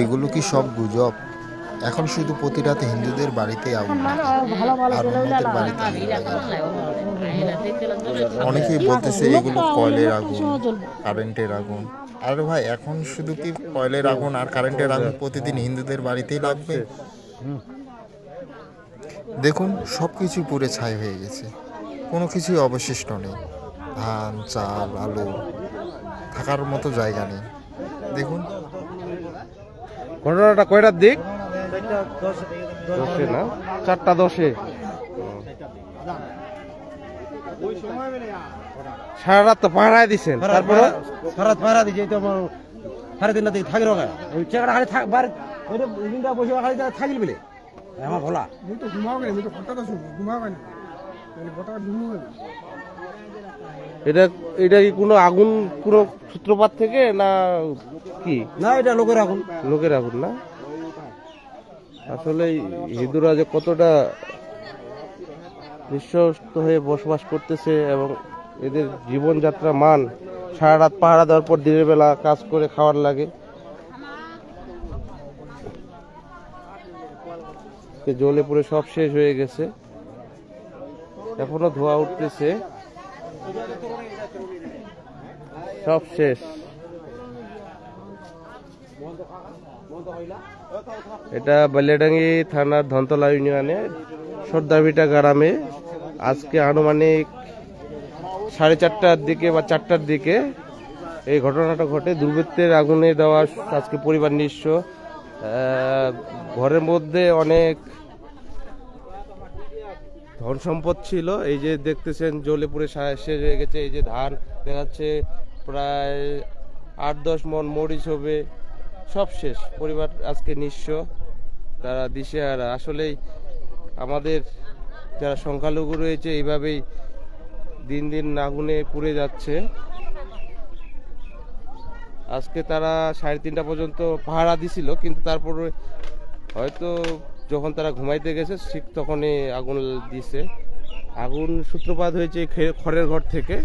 এগুলো কি সব গুজব? এখন শুধু প্রতি রাতে হিন্দুদের বাড়িতে আগুন আর বাড়িতে আগুন লাগে। অনেকেই বলতেছে এগুলো কয়লের আগুন, কারেন্টের আগুন। আরে ভাই, এখন শুধু কি কয়লের আগুন আর কারেন্টের আগুন প্রতিদিন হিন্দুদের বাড়িতেই লাগবে? দেখুন, সব কিছু পুড়ে ছাই হয়ে গেছে। কোনো কিছুই অবশিষ্ট নেই। ধান, চাল, আলু, থাকার মতো জায়গা নেই। দেখুন ঘটনাটা কয়টার দিক? দশে। না? চারটা দশে। সারা রাত তো পাহারায় দিচ্ছেন তারপরে? সারা পায়রা দিছে তো আমার সাড়ে তিনটা দিকে থাকি ওই চেকাটা থাক দিনটা বসে থাকিল বলে। আমার ভোলা। তো ঘুমাও তো ঘুমাও এটা এটা কি কোনো আগুন কোনো সূত্রপাত থেকে না কি? না এটা লোকের আগুন। লোকের আগুন না? আসলে হিন্দুরা যে কতটা নিঃস্বস্ত হয়ে বসবাস করতেছে এবং এদের জীবনযাত্রা মান সারা রাত পাহারা দেওয়ার পর দিনের বেলা কাজ করে খাওয়ার লাগে। এ জ্বলে পুড়ে সব শেষ হয়ে গেছে। এখনও ধোয়া উঠতেছে। সব শেষ। এটা বালিয়াডাঙ্গি থানার ধনতলা ইউনিয়নে সর্দারভিটা গ্রামে। আজকে আনুমানিক সাড়ে চারটার দিকে বা চারটার দিকে এই ঘটনাটা ঘটে। দুর্বৃত্তের আগুনে দেওয়া আজকে পরিবার নিঃস্ব। ঘরের মধ্যে অনেক ধন সম্পদ ছিল, এই যে দেখতেছেন জলে সা- শেষ হয়ে গেছে, এই যে ধান দেখা যাচ্ছে প্রায় আট দশ মন মরিচ হবে, সব শেষ, পরিবার আজকে নিঃস্ব, তারা দিশেহারা আসলেই আমাদের যারা সংখ্যালঘু রয়েছে এইভাবেই দিন দিন আগুনে পুড়ে যাচ্ছে। আজকে তারা সাড়ে তিনটা পর্যন্ত পাহারা দিছিল, কিন্তু তারপরে হয়তো যখন তারা ঘুমাইতে গেছে ঠিক তখনই আগুন দিছে। আগুন সূত্রপাত হয়েছে খড়ের ঘর থেকে।